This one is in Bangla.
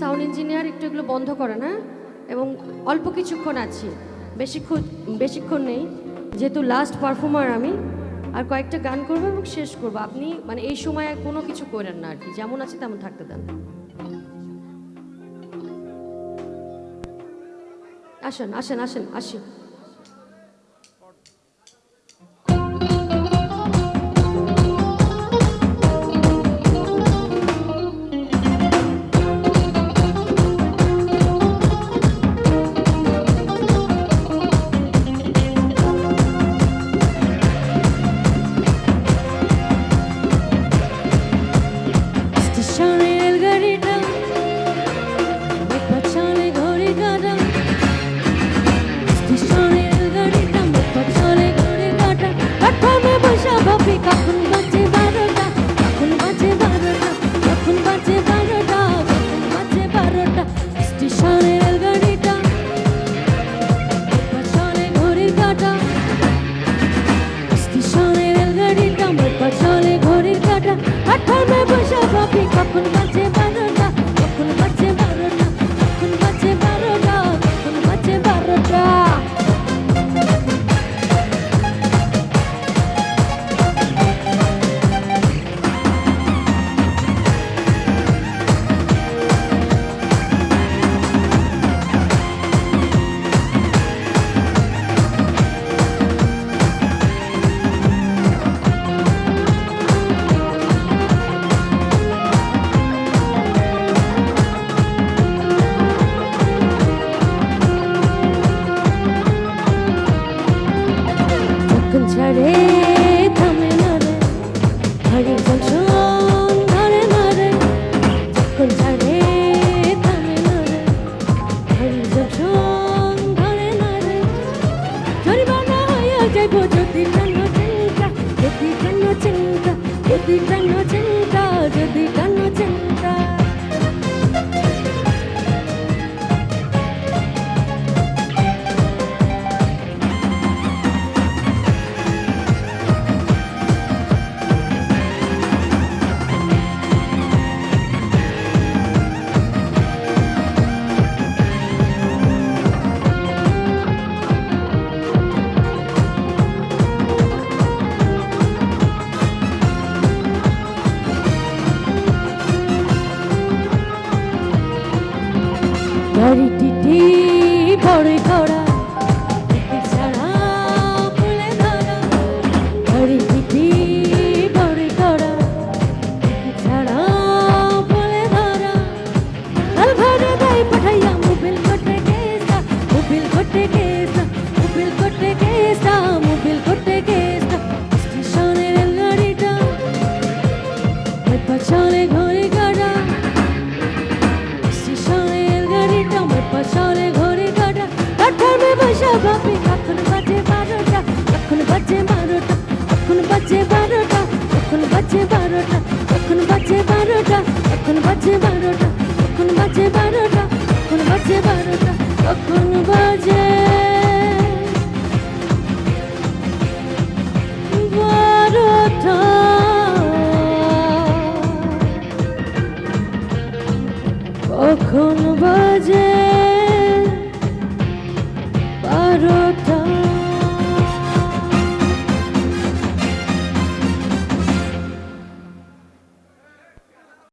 সাউন্ড ইঞ্জিনিয়ার একটু এগুলো বন্ধ করে না, এবং অল্প কিছুক্ষণ আছি। বেশিক্ষণ বেশিক্ষণ নেই, যেহেতু লাস্ট পারফর্মার আমি, আর কয়েকটা গান করব এবং শেষ করব। আপনি মানে এই সময় কোনো কিছু করেন না আর কি, যেমন আছে তেমন থাকতে দেন। আসেন আসেন আসেন, আসি। ছাড়ে, থামে না রে। ঘড়ি জংশন ধরে না রে। যখন ছাড়ে, থামে না রে। ঘড়ি জংশন ধরে না রে। জরিমানা হয়ে যাইব যদি কেন চিন্তা, যদি কেন চিন্তা, যদি কেন চিন্তা, যদি কেন গাড়িটিটি বড় করা বাজে বারোটা কখন বাজে বারোটা কখন বাজে বারোটা কখন বাজে? কখন বাজে?